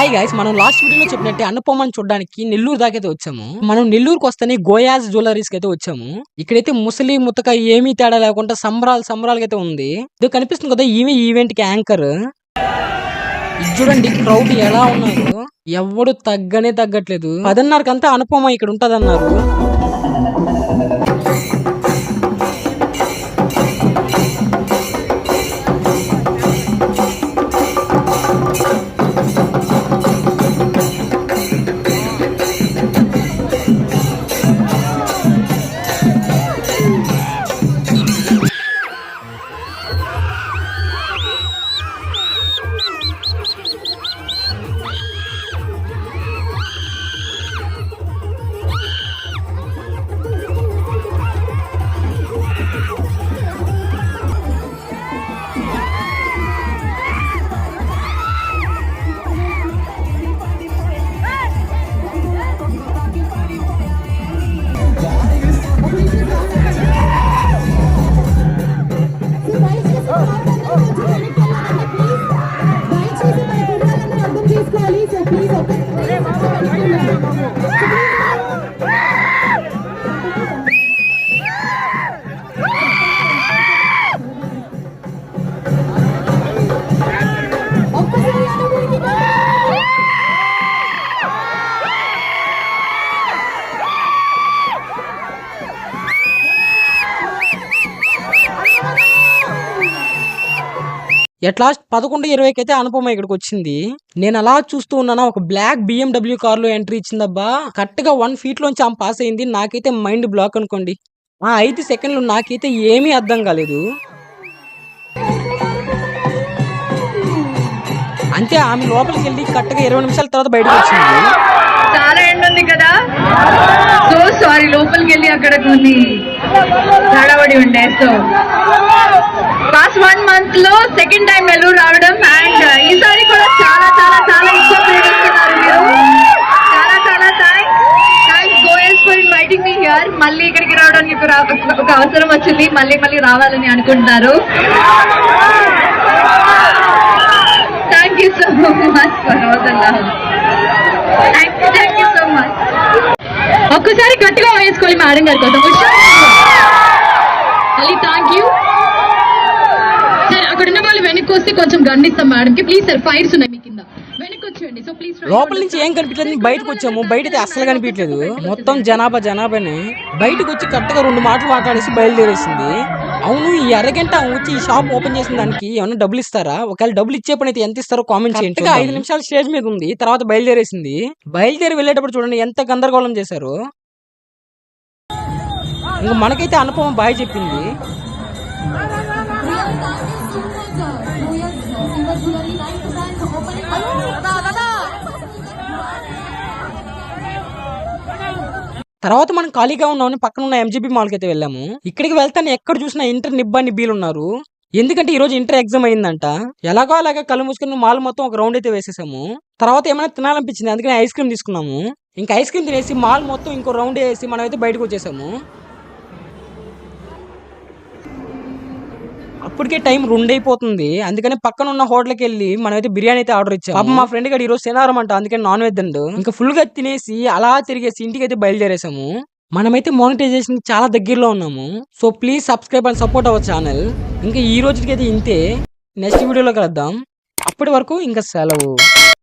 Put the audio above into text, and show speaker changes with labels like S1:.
S1: Hi guys మనం last వీడియోలో చెప్పినట్టే అన్నపూర్ణని చూడడానికి నెల్లూరు దాకైతే వచ్చాము. మనం నెల్లూరుకి వస్తేనే గోయాజ్ జ్యువెలరీస్కి అయితే వచ్చాము. ఇక్కడైతే ముసలి ముతక ఏమీ తేడా లేకుండా సంబరాలు సంబరాలు అయితే ఉంది. ఇది కనిపిస్తుంది కదా ఈమె ఈవెంట్కి యాంకర్ చూడండి క్రౌడ్ ఎలా ఉన్నారు ఎవడు తగ్గనే తగ్గట్లేదు. పదిన్నరకంతా అనుపమ ఇక్కడ ఉంటదన్నారు. Thank you. ఎట్ లాస్ట్ పదకొండు ఇరవైకి అయితే అనుపమ ఇక్కడికి వచ్చింది. నేను అలా చూస్తూ ఉన్నానా ఒక బ్లాక్ బిఎండబ్ల్యూ కార్లో ఎంట్రీ ఇచ్చిందబ్బా. కరెక్ట్గా వన్ ఫీట్ లోంచి ఆమె పాస్ అయింది. నాకైతే మైండ్ బ్లాక్ అనుకోండి. ఆ ఐదు సెకండ్లు నాకైతే ఏమీ అర్థం కాలేదు. అంతే ఆమె లోపలికి వెళ్ళి కరెక్ట్గా ఇరవై నిమిషాల తర్వాత బయటకు వచ్చింది.
S2: చాలా ఎండ్ ఉంది కదా? సో సారీ లోపలికి వెళ్ళి అక్కడ కొన్ని తడబడి ఉండే. సో పాస్ట్ వన్ మంత్లో సెకండ్ టైం వెళ్ళు రావడం అండ్ uh, ఈసారి కూడా చాలా చాలా చాలా ఎక్కువ ప్రేమిస్తున్నారు మీరు. చాలా చాలా thanks thanks Goyals for inviting me here మళ్ళీ ఇక్కడికి రావడానికి ఒక ఒక అవసరం వచ్చింది. మళ్ళీ మళ్ళీ రావాలని అనుకుంటున్నారు. Thank you so much for all the love thank you thank you so much ఒక్కసారి గట్టిగా వేసుకోవాలి మేడం గారి కోసం. మళ్ళీ థ్యాంక్ యూ అక్కడ ఉన్న వాళ్ళు వెనక్కి వస్తే కొంచెం గండిస్తాం మేడం. కి ప్లీజ్ సార్ ఫైర్స్ ఉన్నాయి మీ కింద. వెనక్కి వచ్చేయండి సో ప్లీజ్
S1: లోపల నుంచి ఏం కనిపించలేదు బయటకు వచ్చాము. బయట అయితే అస్సలు కనిపించలేదు మొత్తం జనాభా జనాభానే బయటకు వచ్చి కరెక్ట్గా రెండు మాటలు మాట్లాడేసి బయలుదేరేసింది. అవును ఈ అరగంట వచ్చి ఈ షాప్ ఓపెన్ చేసిన దానికి ఏమన్నా డబ్బులు ఇస్తారా? ఒకవేళ డబ్బులు ఇచ్చే పని అయితే ఎంత ఇస్తారో కామెంట్ చేయండి ఐదు నిమిషాలు స్టేజ్ మీద ఉంది. తర్వాత బయలుదేరేసింది. బయలుదేరి వెళ్ళేటప్పుడు చూడండి ఎంత గందరగోళం చేశారు. ఇంకా మనకైతే అనుపమ బాయ్ చెప్పింది. తర్వాత మనం ఖాళీగా ఉన్నామని పక్కన ఉన్న ఎంజీబీ మాల్కి అయితే వెళ్ళాము. ఇక్కడికి వెళ్తాను ఎక్కడ చూసినా ఇంటర్ నిబ్బా నిబ్బీలు ఉన్నారు. ఎందుకంటే ఈ రోజు ఇంటర్ ఎగ్జామ్ అయిందంట. ఎలాగో అలాగా కళ్ళు మూసుకుని మాల్ మొత్తం ఒక రౌండ్ అయితే వేసేసాము. తర్వాత ఏమైనా తినాలనిపించింది అందుకని ఐస్ క్రీమ్ తీసుకున్నాము. ఇంకా ఐస్ క్రీమ్ తినేసి మాల్ మొత్తం ఇంకో రౌండ్ వేసి మనం అయితే బయటకు వచ్చేసాము. అప్పటికే టైం రెండు అయిపోతుంది అందుకని పక్కన ఉన్న హోటల్కి వెళ్ళి మనమైతే బిర్యానీ అయితే ఆర్డర్ ఇచ్చాము. పాపం మా ఫ్రెండ్ గడి ఈ రోజు శనివారం అంట అందుకని నాన్ వెజ్ అండు. ఇంకా ఫుల్గా తినేసి అలా తిరిగేసి ఇంటికి అయితే బయలుదేరేసాము. మనమైతే మానిటైజేషన్ చాలా దగ్గరలో ఉన్నాము. So please subscribe and support our channel. ఇంకా ఈ రోజుకి అయితే ఇంతే. నెక్స్ట్ వీడియోలో కలుద్దాం. అప్పటి వరకు ఇంకా సెలవు.